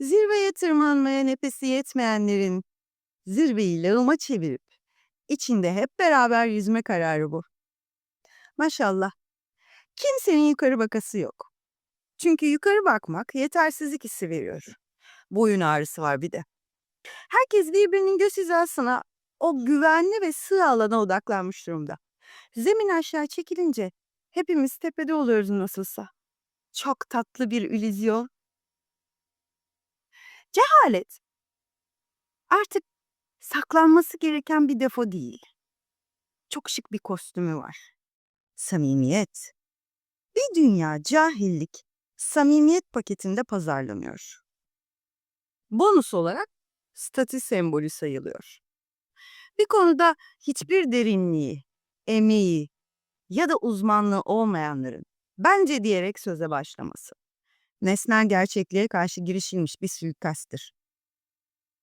Zirveye tırmanmaya nefesi yetmeyenlerin zirveyi lağıma çevirip içinde hep beraber yüzme kararı bu. Maşallah. Kimsenin yukarı bakası yok. Çünkü yukarı bakmak yetersizlik hissi veriyor. Boyun ağrısı var bir de. Herkes birbirinin göz hizasına o güvenli ve sığ alana odaklanmış durumda. Zemin aşağı çekilince hepimiz tepede oluyoruz nasılsa. Çok tatlı bir illüzyon. Cehalet. Artık saklanması gereken bir defo değil. Çok şık bir kostümü var. Samimiyet. Bir dünya cahillik samimiyet paketinde pazarlanıyor. Bonus olarak statü sembolü sayılıyor. Bir konuda hiçbir derinliği, emeği ya da uzmanlığı olmayanların bence diyerek söze başlaması. Nesnel gerçekliğe karşı girişilmiş bir suikastır.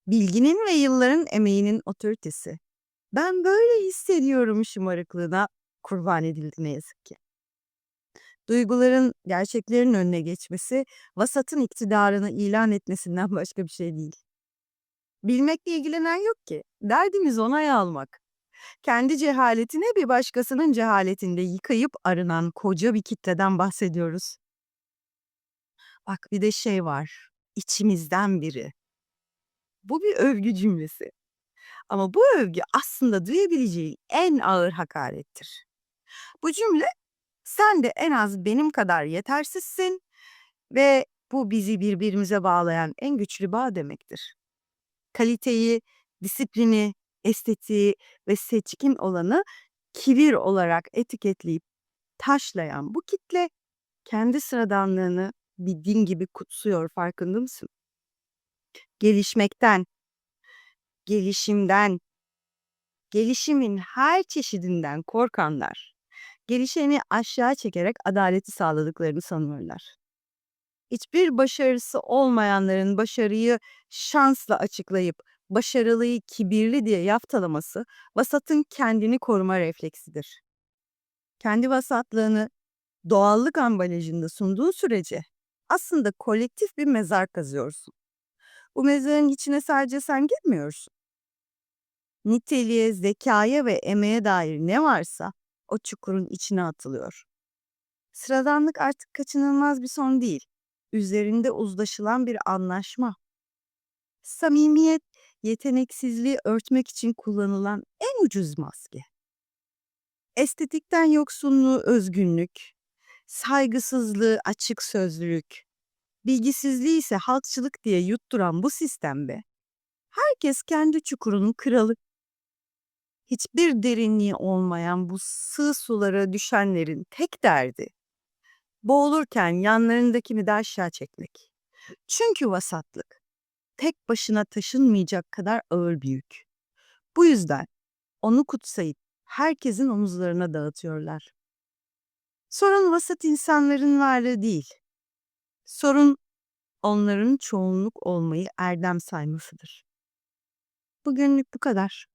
Bilginin ve yılların emeğinin otoritesi. Ben böyle hissediyorum şımarıklığına kurban edildi ne yazık ki. Duyguların gerçeklerin önüne geçmesi, vasatın iktidarını ilan etmesinden başka bir şey değil. Bilmekle ilgilenen yok ki. Derdimiz onay almak. Kendi cehaletine bir başkasının cehaletinde yıkayıp arınan koca bir kitleden bahsediyoruz. Bak bir de şey var. İçimizden biri. Bu bir övgü cümlesi. Ama bu övgü aslında duyabileceğin en ağır hakarettir. Bu cümle sen de en az benim kadar yetersizsin ve bu bizi birbirimize bağlayan en güçlü bağ demektir. Kaliteyi, disiplini, estetiği ve seçkin olanı kibir olarak etiketleyip taşlayan bu kitle kendi sıradanlığını bir din gibi kutsuyor farkında mısın? Gelişmekten, gelişimden, gelişimin her çeşidinden korkanlar, gelişeni aşağı çekerek adaleti sağladıklarını sanıyorlar. Hiçbir başarısı olmayanların başarıyı şansla açıklayıp başarılıyı kibirli diye yaftalaması vasatın kendini koruma refleksidir. Kendi vasatlığını doğallık ambalajında sunduğu sürece aslında kolektif bir mezar kazıyorsun. Bu mezarın içine sadece sen girmiyorsun. Niteliğe, zekaya ve emeğe dair ne varsa o çukurun içine atılıyor. Sıradanlık artık kaçınılmaz bir son değil. Üzerinde uzlaşılan bir anlaşma. Samimiyet, yeteneksizliği örtmek için kullanılan en ucuz maske. Estetikten yoksunluğu özgünlük, saygısızlığı açık sözlülük, bilgisizliği ise halkçılık diye yutturan bu sistemde herkes kendi çukurunun kralı. Hiçbir derinliği olmayan bu sığ sulara düşenlerin tek derdi boğulurken yanlarındakini de aşağı çekmek. Çünkü vasatlık tek başına taşınmayacak kadar ağır bir yük. Bu yüzden onu kutsayıp herkesin omuzlarına dağıtıyorlar. Sorun vasat insanların varlığı değil. Sorun onların çoğunluk olmayı erdem saymasıdır. Bugünlük bu kadar.